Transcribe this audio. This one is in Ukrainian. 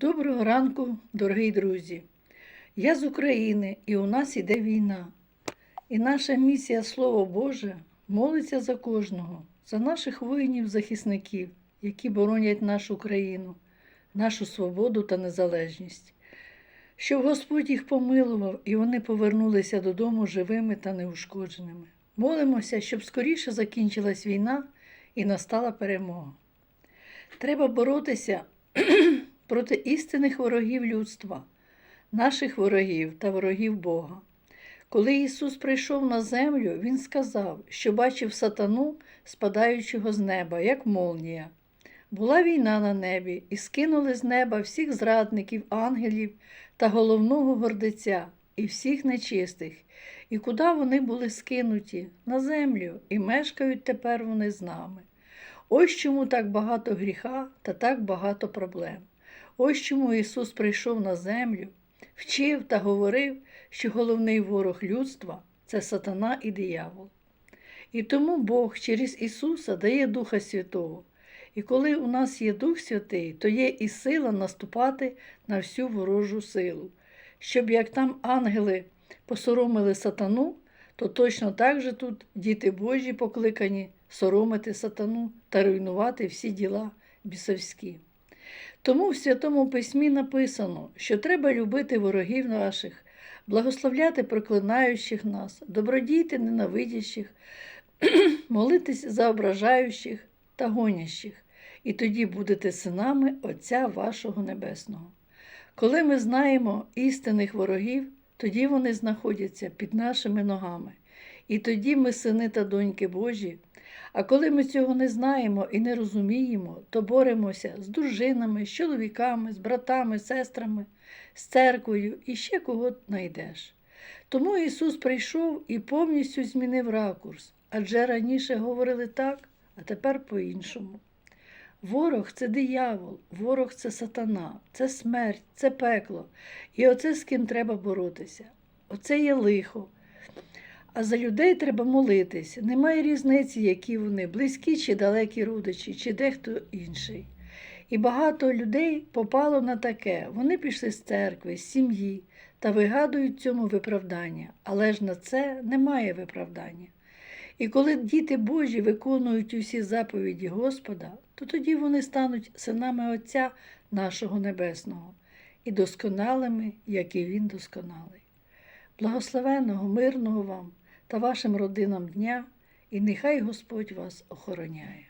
Доброго ранку, дорогі друзі! Я з України і у нас іде війна. І наша місія Слово Боже молиться за кожного, за наших воїнів-захисників, які боронять нашу країну, нашу свободу та незалежність. Щоб Господь їх помилував і вони повернулися додому живими та неушкодженими. Молимося, щоб скоріше закінчилась війна і настала перемога. Треба боротися проти істинних ворогів людства, наших ворогів та ворогів Бога. Коли Ісус прийшов на землю, Він сказав, що бачив сатану, спадаючого з неба, як молнія. Була війна на небі, і скинули з неба всіх зрадників, ангелів та головного гордеця, і всіх нечистих, і куди вони були скинуті? На землю, і мешкають тепер вони з нами. Ось чому так багато гріха та так багато проблем. Ось чому Ісус прийшов на землю, вчив та говорив, що головний ворог людства це сатана і диявол. І тому Бог через Ісуса дає Духа Святого. І коли у нас є Дух Святий, то є і сила наступати на всю ворожу силу, щоб як там ангели посоромили сатану, то точно так же тут діти Божі покликані соромити сатану та руйнувати всі діла бісовські. Тому в Святому Письмі написано, що треба любити ворогів наших, благословляти проклинаючих нас, добродійти ненавидящих, молитись за ображаючих та гонящих, і тоді будете синами Отця вашого Небесного. Коли ми знаємо істинних ворогів, тоді вони знаходяться під нашими ногами, і тоді ми сини та доньки Божі. А коли ми цього не знаємо і не розуміємо, то боремося з дружинами, з чоловіками, з братами, сестрами, з церквою і ще кого знайдеш. Тому Ісус прийшов і повністю змінив ракурс, адже раніше говорили так, а тепер по-іншому. Ворог це диявол, ворог це сатана, це смерть, це пекло. І оце з ким треба боротися. Оце є лихо. А за людей треба молитись. Немає різниці, які вони, близькі чи далекі родичі, чи дехто інший. І багато людей попало на таке. Вони пішли з церкви, з сім'ї та вигадують цьому виправдання, але ж на це немає виправдання. І коли діти Божі виконують усі заповіді Господа, то тоді вони стануть синами Отця нашого Небесного і досконалими, як і Він досконалий. Благословеного, мирного вам та вашим родинам дня, і нехай Господь вас охороняє.